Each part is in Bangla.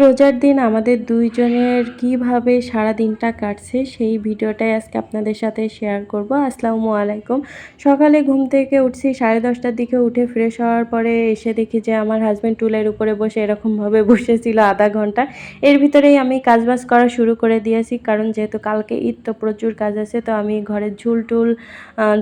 রোজার দিন আমাদের দুইজনের কীভাবে সারা দিনটা কাটছে সেই ভিডিওটাই আজকে আপনাদের সাথে শেয়ার করব। আসসালামু আলাইকুম। সকালে ঘুম থেকে উঠছি, সাড়ে দশটার দিকে উঠে ফ্রেশ হওয়ার পরে এসে দেখি যে আমার হাজব্যান্ড টুলের উপরে বসে এরকমভাবে বসেছিল আধা ঘণ্টা। এর ভিতরেই আমি কাজবাজ করা শুরু করে দিয়েছি, কারণ যেহেতু কালকে ঈদ, তো প্রচুর কাজ আছে, তো আমি ঘরের ঝুল টুল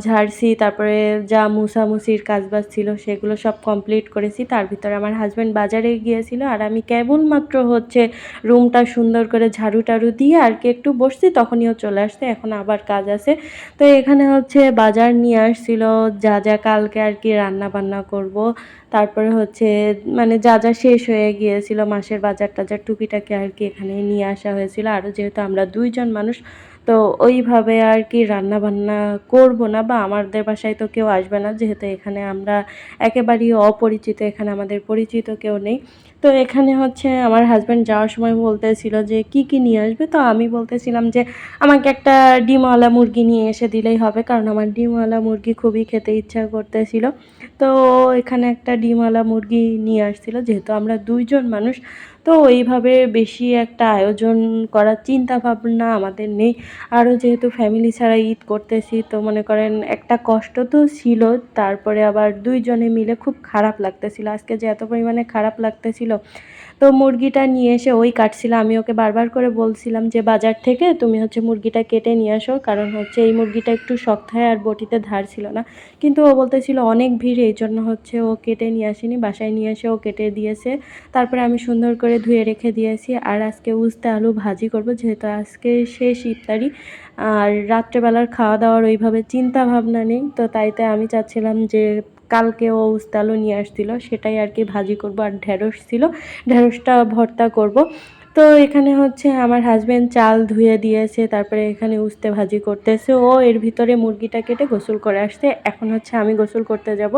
ঝাড়ছি, তারপরে যা মুসামুসির কাজবাজ ছিল সেগুলো সব কমপ্লিট করেছি। তার ভিতরে আমার হাজব্যান্ড বাজারে গিয়েছিল আর আমি কেবলমাত্র হচ্ছে, রুমটা সুন্দর করে ঝাড়ু টাড়ু দিয়ে আর কি একটু বসছি, তখনই ও চলে আসছে, এখন আবার কাজ আছে। তো এখানে হচ্ছে বাজার নিয়ে আসছিল, যা যা কালকে আর কি রান্না বান্না করব, তারপরে হচ্ছে মানে যা যা শেষ হয়ে গিয়েছিল, মাসের বাজার টাজার টুকিটাকে আর কি এখানে নিয়ে আসা হয়েছিল। আরও যেহেতু আমরা দুইজন মানুষ তো ওইভাবে আর কি রান্না বান্না করব না বা আমাদের বাসায় তো কেউ আসবে না, যেহেতু এখানে আমরা একেবারেই অপরিচিত, এখানে আমাদের পরিচিত কেউ নেই। তো এখানে হচ্ছে আমার হাজব্যান্ড যাওয়ার সময় বলতেছিল যে, কি কি নিয়ে আসবে? তো আমি বলতেছিলাম যে, আমাকে একটা ডিমওয়ালা মুরগি নিয়ে এসে দিলেই হবে, কারণ আমার ডিমওয়ালা মুরগি খুবই খেতে ইচ্ছা করতেছিল। তো এখানে একটা ডিমওয়ালা মুরগি নিয়ে আসছিল, যেহেতু আমরা দুইজন মানুষ তো ওইভাবে বেশি একটা আয়োজন করার চিন্তা ভাবনা আমাদের নেই। আরও যেহেতু ফ্যামিলি ছাড়া ঈদ করতেছি, তো মনে করেন একটা কষ্ট তো ছিল, তারপরে আবার দুইজনে মিলে খুব খারাপ লাগতেছিল। আজকে যে এত পরিমাণে খারাপ লাগতেছিল, তো মুরগিটা নিয়ে এসে ওই কাটছিল। আমি ওকে বারবার করে বলছিলাম যে, বাজার থেকে তুমি হচ্ছে মুরগিটা কেটে নিয়ে আসো, কারণ হচ্ছে এই মুরগিটা একটু শক্ত হয় আর বটিতে ধার ছিল না। কিন্তু ও বলতেছিল, অনেক ভিড়, এই জন্য হচ্ছে ও কেটে নিয়ে আসেনি, বাসায় নিয়ে এসে ও কেটে দিয়েছে। তারপরে আমি সুন্দর করে ধুয়ে রেখে দিয়েছি। আর আজকে উস্তে আলু ভাজি করব, যেহেতু আজকে শেষ ইফতারি। আর রাত্রেবেলার খাওয়া দাওয়ার ওইভাবে চিন্তা ভাবনা নেই, তো তাইতে আমি চাচ্ছিলাম যে কালকে ও উস্তে আলু নিয়ে আসছিল, সেটাই আর কি ভাজি করব। আর ঢেঁড়স ছিল, ঢেঁড়সটা ভর্তা করব। তো এখানে হচ্ছে আমার হাজব্যান্ড চাল ধুয়ে দিয়েছে, তারপরে এখানে উস্তে ভাজি করতেছে। ও এর ভিতরে মুরগিটা কেটে গোসল করে আসছে। এখন হচ্ছে আমি গোসল করতে যাব।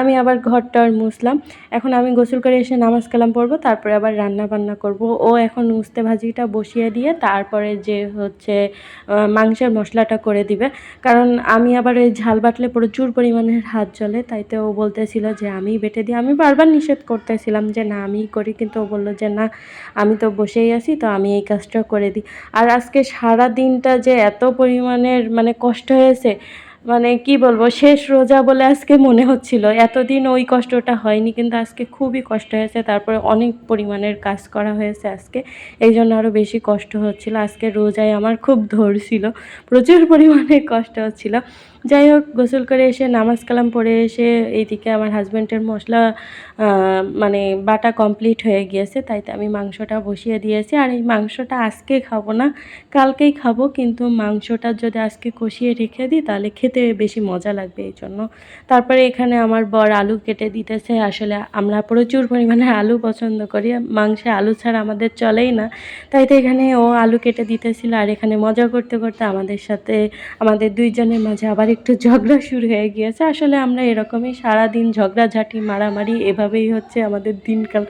আমি আবার ঘরটার মুসলাম এখন আমি গোসল করে এসে নামাজ কালাম পড়ব, তারপরে আবার রান্না বান্না করব। ও এখন উস্তে ভাজিটা বসিয়ে দিয়ে তারপরে যে হচ্ছে মাংসের মশলাটা করে দিবে। কারণ আমি আবার ওই ঝাল বাটলে প্রচুর পরিমাণের হাত জ্বলে তাইতে ও বলতেছিল যে আমি বেটে দিই। আমি বারবার নিষেধ করতেছিলাম যে না, আমিই করি, কিন্তু ও বলল যে না, আমি তো বসেই আছি, তো আমি এই কাজটা করে দিই। আর আজকে সারা দিনটা যে এত পরিমাণের মানে কষ্ট হয়েছে মানে কি বলব, শেষ রোজা বলে আজকে মনে হচ্ছিল। এতদিন ওই কষ্টটা হয়নি, কিন্তু আজকে খুবই কষ্ট হয়েছে। তারপরে অনেক পরিমাণের কাজ করা হয়েছে আজকে। এই জন্য আরও বেশি কষ্ট হচ্ছিল। আজকে রোজায় আমার খুব ধরছিল প্রচুর পরিমাণে কষ্ট হচ্ছিল। যাই হোক, গোসল করে এসে, নামাজ কালাম পড়ে এসে এইদিকে আমার হাজব্যান্ডের মশলা মানে বাটা কমপ্লিট হয়ে গিয়েছে। তাইতে আমি মাংসটা বসিয়ে দিয়েছি। আর এই মাংসটা আজকে খাব না, কালকেই খাব। কিন্তু মাংসটা যদি আজকে কষিয়ে রেখে দিই, তাহলে খেতে বেশি মজা লাগবে এই জন্য। তারপরে এখানে আমার বর আলু কেটে দিতেছে। আসলে আমরা প্রচুর পরিমাণে আলু পছন্দ করি। মাংসে আলু ছাড়া আমাদের চলেই না। তাই তো এখানে ও আলু কেটে দিতেছিল। আর এখানে মজা করতে করতে আমাদের সাথে, আমাদের দুইজনের মাঝে আবার একটু ঝগড়া শুরু হয়ে গিয়েছে। আসলে আমরা এরকমই সারাদিন ঝগড়াঝাটি, মারামারি এভাবেই হচ্ছে আমাদের দিনকাল।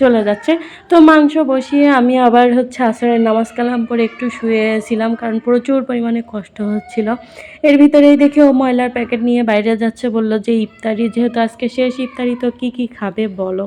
চলে যাচ্ছে। তো মাংস বসিয়ে আমি আবার হচ্ছে আসরের নামাজ কালাম পরে একটু শুয়েছিলাম কারণ প্রচুর পরিমাণে কষ্ট হচ্ছিল। এর ভিতরেই দেখে ও ময়লার প্যাকেট নিয়ে বাইরে যাচ্ছে বলল যে, ইফতারি, যেহেতু আজকে শেষ ইফতারি, তো কি কি খাবে বলো?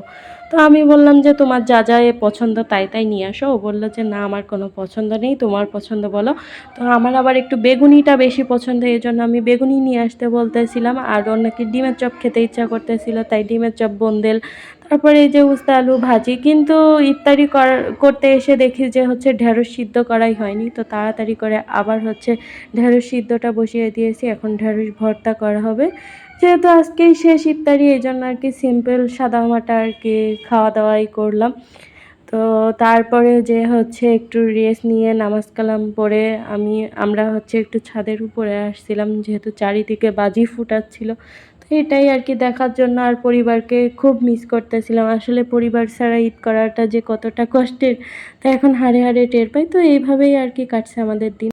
তো আমি বললাম যে, তোমার যা যা পছন্দ তাই তাই নিয়ে আসো। ও বলল যে, না, আমার কোনো পছন্দ নেই, তোমার পছন্দ বলো। তো আমার আবার একটু বেগুনিটা বেশি পছন্দ, এই জন্য আমি বেগুনি নিয়ে আসতে বলতেছিলাম। আর ওর নাকি ডিমের চপ খেতে ইচ্ছা করতেছিল, তাই ডিমের চপ, বন্দেল, তারপরে এই যে উস্তা আলু ভাজি, কিন্তু ইত্যাদি কর- করতে এসে দেখি যে, হচ্ছে ঢেঁড়স সিদ্ধ করাই হয়নি। তো তাড়াতাড়ি করে আবার হচ্ছে ঢেঁড়স সিদ্ধটা বসিয়ে দিয়েছি, এখন ঢেঁড়স ভর্তা করা হবে। যেহেতু আজকেই শেষ ইফতারি, এই জন্য আর কি সিম্পল সাদামাটা আর কি খাওয়া দাওয়াই করলাম। তো তারপরে যে হচ্ছে একটু রেস্ট নিয়ে নামাজ কালাম পড়ে আমি, আমরা হচ্ছে একটু ছাদের উপরে আসছিলাম, যেহেতু চারিদিকে বাজি ফুটাচ্ছিল। তো এটাই আর কি দেখার জন্য আর পরিবারকে খুব মিস করতেছিলাম। আসলে পরিবার ছাড়া ঈদ করাটা যে কতটা কষ্টের, তা এখন হাড়ে হাড়ে টের পাই। তো এইভাবেই আর কি কাটছে আমাদের দিন।